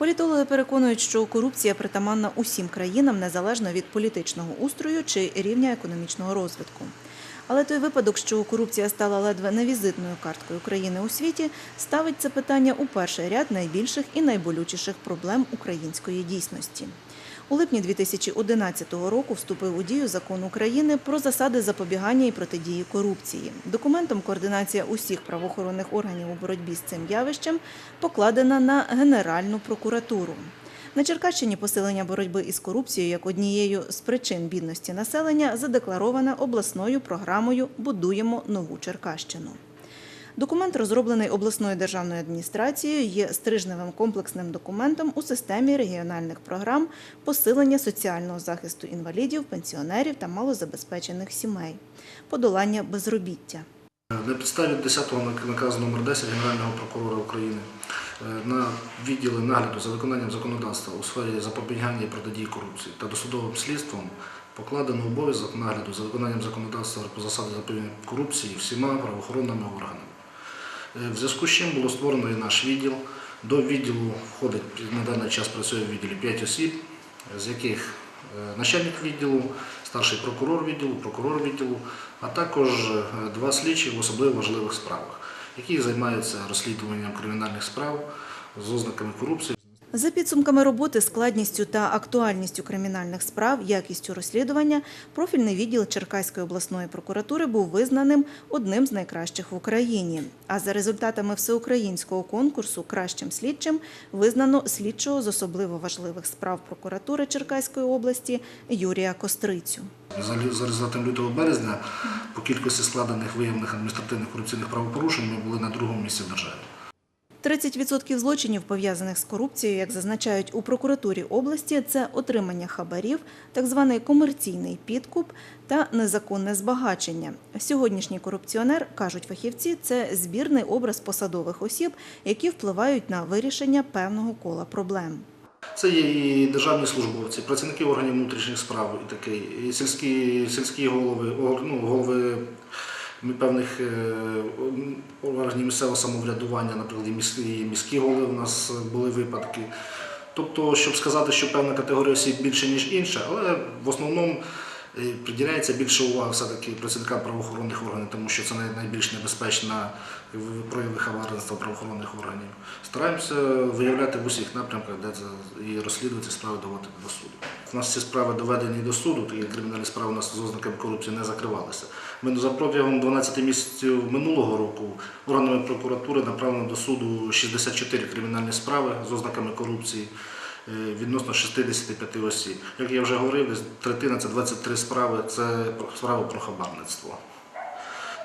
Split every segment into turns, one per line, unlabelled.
Політологи переконують, що корупція притаманна усім країнам незалежно від політичного устрою чи рівня економічного розвитку. Але той випадок, що корупція стала ледве невізитною карткою країни у світі, ставить це питання у перший ряд найбільших і найболючіших проблем української дійсності. У липні 2011 року вступив у дію закон України про засади запобігання і протидії корупції. Документом координація усіх правоохоронних органів у боротьбі з цим явищем покладена на Генеральну прокуратуру. На Черкащині посилення боротьби із корупцією як однією з причин бідності населення задеклароване обласною програмою Будуємо нову Черкащину. Документ, розроблений обласною державною адміністрацією, є стрижневим комплексним документом у системі регіональних програм посилення соціального захисту інвалідів, пенсіонерів та малозабезпечених сімей, подолання безробіття.
На підставі 10-го наказу номер 10 Генерального прокурора України е, на відділи нагляду за виконанням законодавства у сфері запобігання і протидії корупції та досудовим слідством покладено обов'язок нагляду за виконанням законодавства по засаді запобігання корупції всіма правоохоронними органами. Е, В зв'язку з чим було створено і наш відділ. До відділу входить на даний час працює в відділі 5 осіб, з яких е, начальник відділу, старший прокурор відділу, прокурор відділу, а також е, два слідчі в особливо важливих справах, які займаються розслідуванням кримінальних справ з ознаками корупції.
За підсумками роботи, складністю та актуальністю кримінальних справ, якістю розслідування, профільний відділ Черкаської обласної прокуратури був визнаним одним з найкращих в Україні. А за результатами всеукраїнського конкурсу кращим слідчим визнано слідчого з особливо важливих справ прокуратури Черкаської області Юрія Кострицю.
За результатом лютого березня по кількості складених виявлених адміністративних корупційних правопорушень ми були на другому місці в державі.
30% злочинів, пов'язаних з корупцією, як зазначають у прокуратурі області, це отримання хабарів, так званий комерційний підкуп та незаконне збагачення. Сьогоднішній корупціонер, кажуть фахівці, це збірний образ посадових осіб, які впливають на вирішення певного кола проблем.
Це є і державні службовці, працівники органів внутрішніх справ, і таке, і сільські, сільські голови, ну, голови певних е, органів місцевого самоврядування, наприклад, міські, міські голови у нас були випадки. Тобто, щоб сказати, що певна категорія осіб більше, ніж інша, але в основному е, приділяється більше уваги все-таки працівникам правоохоронних органів, тому що це най- найбільш небезпечна прояви хабарництва правоохоронних органів. Стараємося виявляти в усіх напрямках, де це і розслідувати справи доводити до суду. У нас ці справи доведені до суду, такі кримінальні справи у нас з ознаками корупції не закривалися. Ми за протягом 12 місяців минулого року органами прокуратури направлено до суду 64 кримінальні справи з ознаками корупції е, відносно 65 осіб. Як я вже говорив, третина це 23 справи, це справи про хабарництво.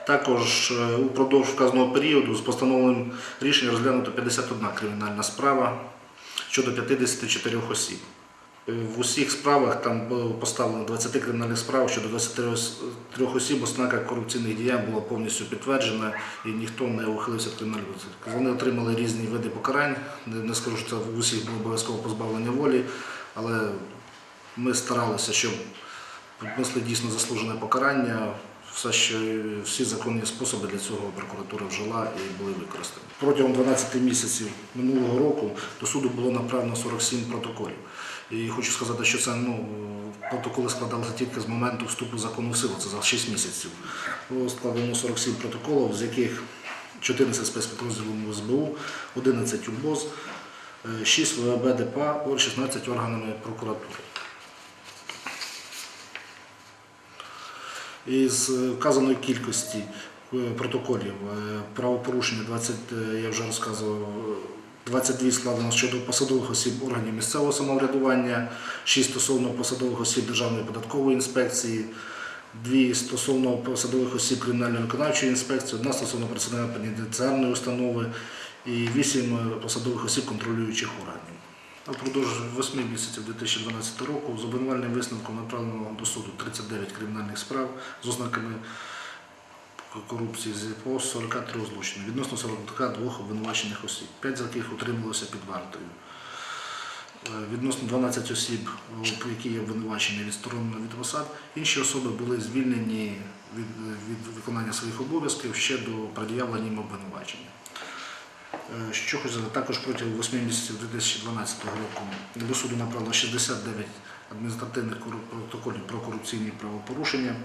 Також е, упродовж вказаного періоду з постановленим рішенням розглянуто 51 кримінальна справа щодо 54 осіб. В усіх справах там було поставлено 20 кримінальних справ щодо 23 осіб, ознака корупційних діянь була повністю підтверджена і ніхто не ухилився від кримінальної. Вони отримали різні види покарань. Не скажу, що це в усіх було обов'язково позбавлення волі, але ми старалися, щоб принесли дійсно заслужене покарання. Все, що всі законні способи для цього прокуратура вжила і були використані. Протягом 12 місяців минулого року до суду було направлено 47 протоколів. І хочу сказати, що це ну, протоколи складалися тільки з моменту вступу закону в силу, це за 6 місяців. Складено 47 протоколів, з яких 14 спецпідрозділів СБУ, 11 УБОЗ, 6 ВВБ ДПА, 16 органами прокуратури. Із вказаної кількості е, протоколів е, правопорушення 20, е, я вже розказував, е, 22 складено щодо посадових осіб органів місцевого самоврядування, 6 стосовно посадових осіб Державної податкової інспекції, 2 стосовно посадових осіб кримінально-виконавчої інспекції, 1 стосовно працівника пенітенціарної установи і 8 посадових осіб контролюючих органів. А Впродовж 8 місяців 2012 року з обвинувальним висновком направлено до суду 39 кримінальних справ з ознаками корупції з- по 43 злочинів, відносно 42 обвинувачених осіб, 5 з яких утримувалося під вартою. Е, Відносно 12 осіб, о, які є обвинувачені відсторонено від посад, інші особи були звільнені від, від виконання своїх обов'язків ще до пред'явлення їм обвинувачення. Е, Що хочу також протягом 8 місяців 2012 року до суду направлено 69 адміністративних протоколів про корупційні правопорушення,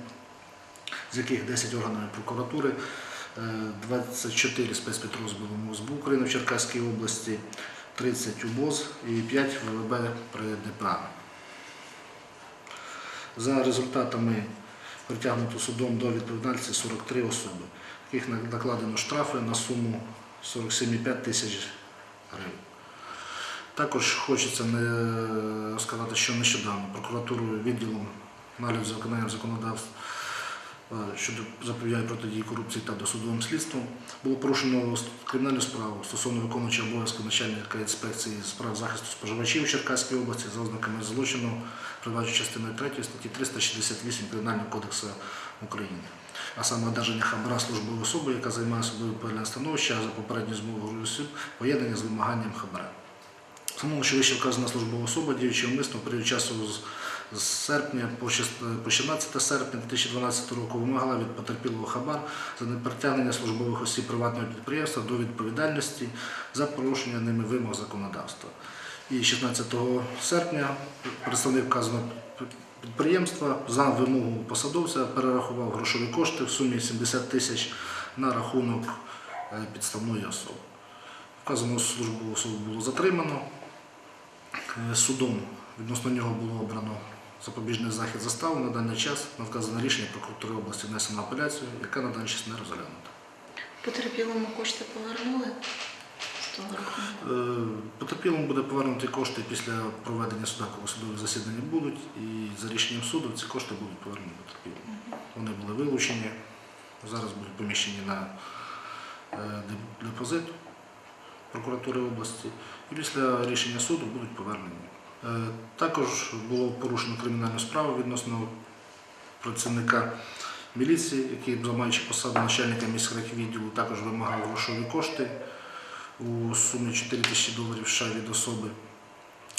з яких 10 органами прокуратури, е, 24 спецпідрозділом УСБУ України в Черкаській області, 30 УБОЗ і 5 ВВБ при ДПА. За результатами притягнуто судом до відповідальності 43 особи, яких накладено штрафи на суму 47,5 тисяч гривень. Також хочеться сказати, що нещодавно прокуратурою відділом нагляду законодавства е, щодо запобігання протидії корупції та досудовим слідством було порушено кримінальну справу стосовно виконуючого обов'язку начальника інспекції з захисту споживачів Черкаській області за ознаками злочину, передбачено частиною 3 статті 368 Кримінального кодексу України. А саме одержання хабара службової особи, яка займає собою відповідальне становище, а за попередньою змовою осіб поєднання з вимаганням хабара. Тому що вище вказана службова особа, діючи умисно період часу з, серпня по шест- по 16 серпня 2012 року вимагала від потерпілого хабар за непритягнення службових осіб приватного підприємства до відповідальності за порушення ними вимог законодавства. І 16 серпня представник вказаного підприємства за вимогу посадовця перерахував грошові кошти в сумі 70 тисяч на рахунок е, підставної особи. Вказану службову особу було затримано. Е, Судом відносно нього було обрано запобіжний захід застави. На даний час на вказане рішення прокуратури області внесено апеляцію, яка на даний час не розглянута.
Потерпілому кошти повернули з того рахунку?
Е, Потерпілому буде повернуті кошти після проведення суда, коли судові засідання будуть, і за рішенням суду ці кошти будуть повернені потерпілому. Вони були вилучені, зараз будуть поміщені на е, депозит прокуратури області, і після рішення суду будуть повернені. Е, Також було порушено кримінальну справу відносно працівника міліції, який, займаючи посаду начальника міських відділу, також вимагав грошові кошти у сумі 4 тисячі доларів США від особи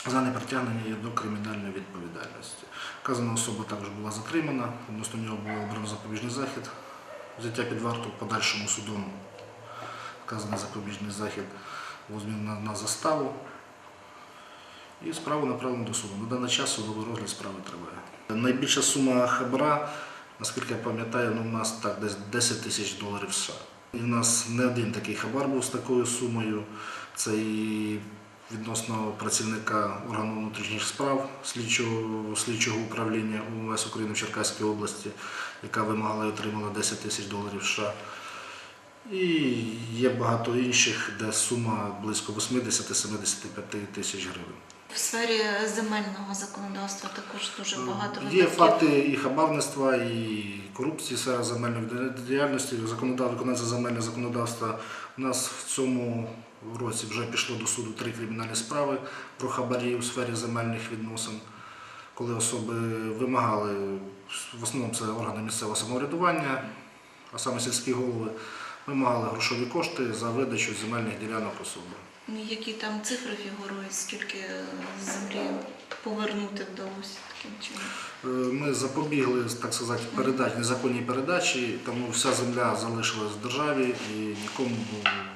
за непритягнення її до кримінальної відповідальності. Вказана особа також була затримана, відносно нього було обрано запобіжний захід, взяття під варту в подальшому судом. Вказаний запобіжний захід був змінено на заставу. І справу направлено до суду. На даний час судовий розгляд справи триває. Найбільша сума хабара, наскільки я пам'ятаю, ну, у нас так десь 10 тисяч доларів США. І в нас не один такий хабар був з такою сумою. Це і відносно працівника органу внутрішніх справ слідчого, слідчого управління УМС України в Черкаській області, яка вимагала і отримала 10 тисяч доларів США. І є багато інших, де сума близько 80-75 тисяч гривень.
В сфері земельного законодавства також дуже багато
Є
випадків.
факти і хабарництва, і корупції, сфера земельної діяльності, законодав, виконання земельного законодавства. У нас в цьому році вже пішло до суду три кримінальні справи про хабарі у сфері земельних відносин, коли особи вимагали, в основному це органи місцевого самоврядування, а саме сільські голови, вимагали грошові кошти за видачу земельних ділянок особи.
Ну, Які там цифри фігурують, скільки землі повернути вдалося таким чином?
Е, Ми запобігли, так сказати, передач, незаконній передачі, тому вся земля залишилась в державі і нікому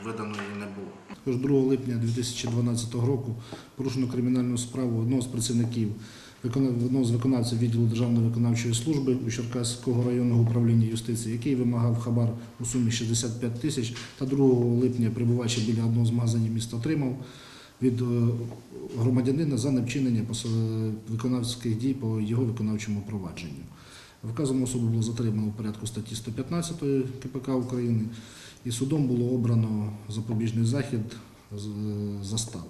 видано її не було. Тож 2 липня 2012 року порушено кримінальну справу одного з працівників з виконавців відділу Державної виконавчої служби у Черкаського районного управління юстиції, який вимагав хабар у сумі 65 тисяч, та 2 липня, прибуваючи біля одного з магазинів міста, отримав від е, громадянина за невчинення виконавських дій по його виконавчому провадженню. Вказану особу було затримано в порядку статті 115 КПК України, і судом було обрано запобіжний захід заставу.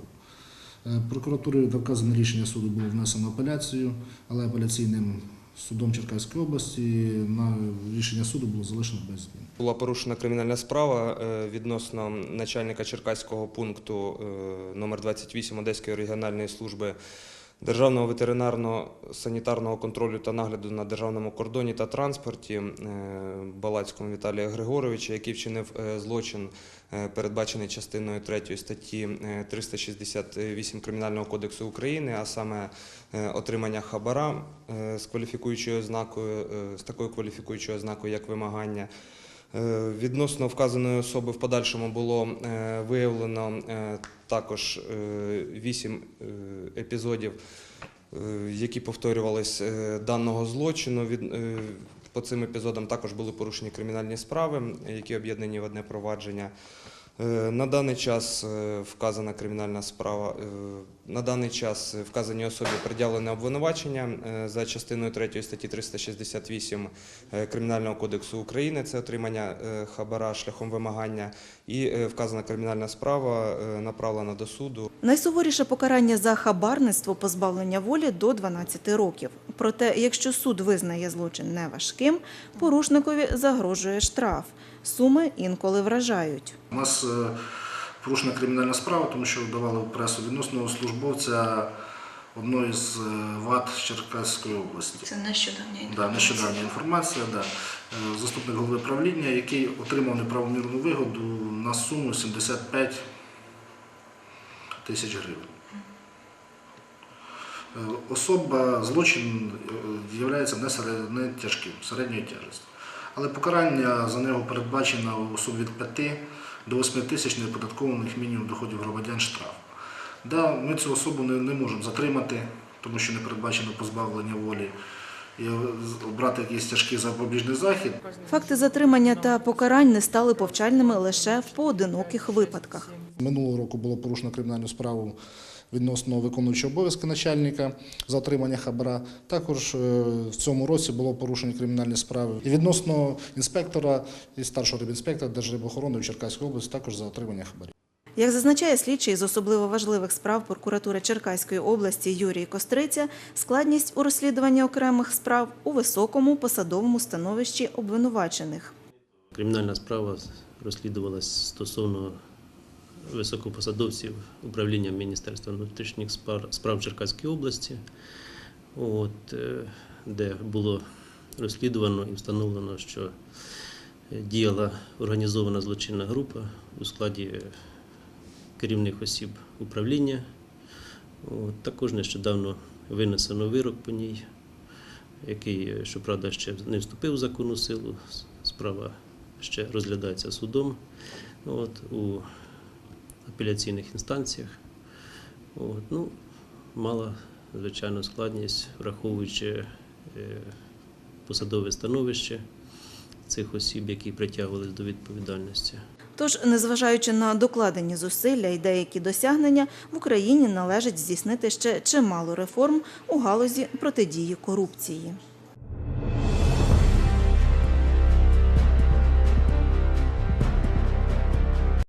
Е, Прокуратурою та вказане рішення суду було внесено апеляцію, але апеляційним судом Черкаської області на рішення суду було залишено без змін.
Була порушена кримінальна справа е, відносно начальника Черкаського пункту е, номер 28 Одеської регіональної служби Державного ветеринарного санітарного контролю та нагляду на державному кордоні та транспорті е, Балацького Віталія Григоровича, який вчинив е, злочин, е, передбачений частиною 3 статті е, 368 Кримінального кодексу України, а саме отримання хабара з кваліфікуючою ознакою, з такою кваліфікуючою ознакою, як вимагання Відносно вказаної особи в подальшому було е, виявлено е, також е, вісім е, епізодів, е, які повторювались е, даного злочину. Е, По цим епізодам також були порушені кримінальні справи, які об'єднані в одне провадження. Е, На даний час е, вказана кримінальна справа. е, На даний час вказаній особі пред'явлене обвинувачення за частиною 3 статті 368 е, Кримінального кодексу України. Це отримання хабара шляхом вимагання. І вказана кримінальна справа направлена до суду.
Найсуворіше покарання за хабарництво позбавлення волі до 12 років. Проте, якщо суд визнає злочин неважким, порушникові загрожує штраф. Суми інколи вражають.
У нас е, порушена кримінальна справа, тому що давали пресу відносно службовця одної з е, ВАД Черкаської області.
Це нещодавня
Да,
інформація.
нещодавня інформація. Да. Е, Заступник голови правління, який отримав неправомірну вигоду на суму 75 тисяч гривень. Е, Особа злочин є не, серед- не тяжким, середньої тяжкості. Але покарання за нього передбачено у сумі від 5 до 8 тисяч неоподаткованих мінімум доходів громадян штраф. Да, ми цю особу не, не можемо затримати, тому що не передбачено позбавлення волі і з- обрати якийсь тяжкий запобіжний захід.
Факти затримання та покарань не стали повчальними лише в поодиноких випадках.
Минулого року було порушено кримінальну справу відносно виконуючого обов'язки начальника за отримання хабара. Також е, в цьому році було порушені кримінальні справи. І відносно інспектора і старшого рибінспектора Держрибоохорони в Черкаській області також за отримання хабарів.
Як зазначає слідчий з особливо важливих справ прокуратури Черкаської області Юрій Костриця, складність у розслідуванні окремих справ у високому посадовому становищі обвинувачених.
Кримінальна справа розслідувалась стосовно високопосадовців управління Міністерства внутрішніх справ Черкаської області, от, е, де було розслідувано і встановлено, що діяла організована злочинна група у складі керівних осіб управління. От, також нещодавно винесено вирок по ній, який, е, щоправда, ще не вступив в законну силу. Справа ще розглядається судом от, у апеляційних інстанціях. От, ну, мала, звичайно, складність, враховуючи е, посадове становище цих осіб, які притягувалися до відповідальності.
Тож, незважаючи на докладені зусилля і деякі досягнення, в Україні належить здійснити ще чимало реформ у галузі протидії корупції.